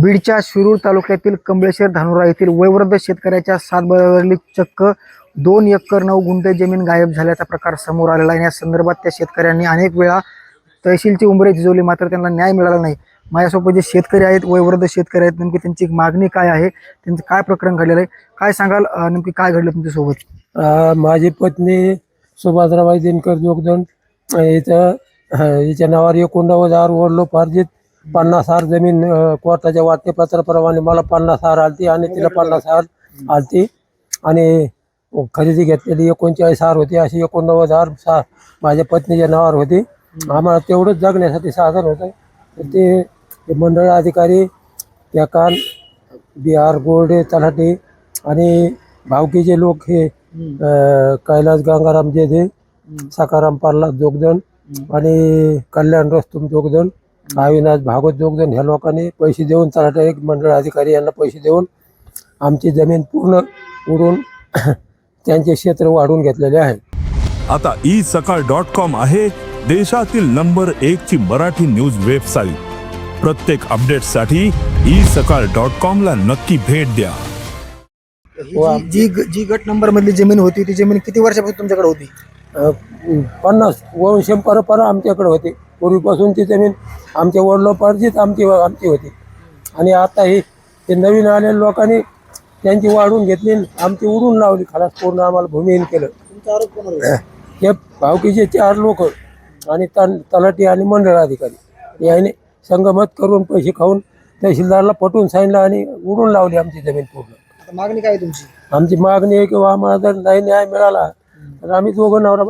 बीडच्या शिरूर तालुक्यातील कमळेश्वर धानुरा येथील वयवृद्ध शेतकऱ्याच्या सातबळावरील चक्क दोन एकर नऊ गुंठे जमीन गायब झाल्याचा प्रकार समोर आलेला आहे. या संदर्भात त्या शेतकऱ्यांनी अनेक वेळा तहसीलची उंबरे झिजवली मात्र त्यांना न्याय मिळाला नाही. माझ्यासोबत जे शेतकरी आहेत वयवृद्ध शेतकरी आहेत नेमकी त्यांची मागणी काय आहे? त्यांचं काय प्रकरण घडलेलं आहे? काय सांगाल? नेमकी काय घडलं तुमच्यासोबत? माझी पत्नी सुभाद्राबाई दिनकर जोगदंड याच्या याच्या नावावर एकोणनव्वद हजार ओढलो फारजीत पन्नास हजार जमीन अ, कोर्टाच्या वाटतेपत्राप्रमाणे मला पन्नास हजार आलती आणि तिला पन्नास हजार आलती. आणि खरेदी घेतलेली एकोणचाळीस हजार होती अशी एकोणनव्वद हजार सा माझ्या पत्नीच्या नावावर होती. आम्हाला तेवढंच जगण्यासाठी साधन होतं. तर ते ते मंडळ अधिकारी त्या कान बिहार गोल्डे तलाठी आणि भावकीचे लोक हे अ, कैलास गंगाराम जेधे सकाराम पार्ला जोगदन आणि कल्याण रस्तुम जोगदन अविनाश भागवत जोगदन ह्या लोकांनी पैसे देऊन तलाठी एक मंडळ अधिकारी यांना पैसे देऊन आमची जमीन पूर्ण उडून त्यांचे क्षेत्र वाढवून घेतलेले आहे. आता ई सकाळ डॉट कॉम आहे देशातील नंबर एक ची मराठी न्यूज वेबसाईट. प्रत्येक अपडेटसाठी ई सकाळ डॉट कॉम ला नक्की भेट द्या. जी जी जी गट नंबर मधली जमीन होती ती जमीन किती वर्षापासून तुमच्याकडे होती? पन्नास वंश परंपरा आमच्याकडे होती. पूर्वीपासून ती जमीन आमच्या वडिलोपार्जित आमची आमची होती. आणि आता ही ते नवीन आलेल्या लोकांनी त्यांची वाढवून घेतली आमची उडून लावली. खलास पूर्ण आम्हाला भूमिहीन केलं. हे भावकीचे चार लोक आणि तन तलाठी आणि मंडळ अधिकारी. याने संगमत करून पैसे खाऊन तहसीलदारला पटवून सांगितलं आणि उडून लावली आमची जमीन पूर्ण. मागणी काय तुमची? आमची मागणी आहे किंवा आम्हाला जर नाही न्याय मिळाला तर आम्ही दोघं नवरा